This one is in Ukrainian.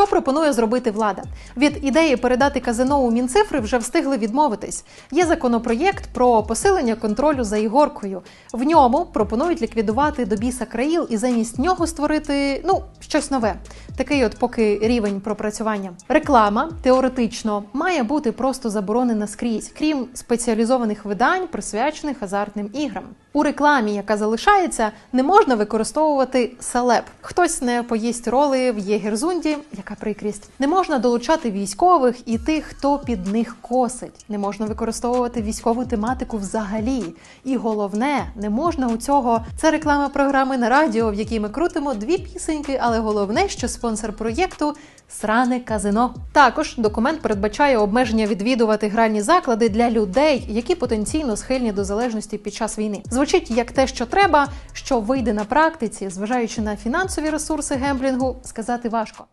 Що пропонує зробити влада? Від ідеї передати казино у мінцифри вже встигли відмовитись. Є законопроєкт про посилення контролю за ігоркою. В ньому пропонують ліквідувати до біса країл і замість нього створити ну щось нове. Такий, от поки рівень пропрацювання. Реклама теоретично має бути просто заборонена скрізь, крім спеціалізованих видань, присвячених азартним іграм. У рекламі, яка залишається, не можна використовувати селеб. Хтось не поїсть роли в Єгерзунді, яка прикрість. Не можна долучати військових і тих, хто під них косить. Не можна використовувати військову тематику взагалі. І головне, не можна у цього це реклама програми на радіо, в якій ми крутимо дві пісеньки, але головне, що спонсор проєкту сране казино. Також документ передбачає обмеження відвідувати гральні заклади для людей, які потенційно схильні до залежності під час війни. Звучить як те, що треба, що вийде на практиці, зважаючи на фінансові ресурси гемблінгу, сказати важко.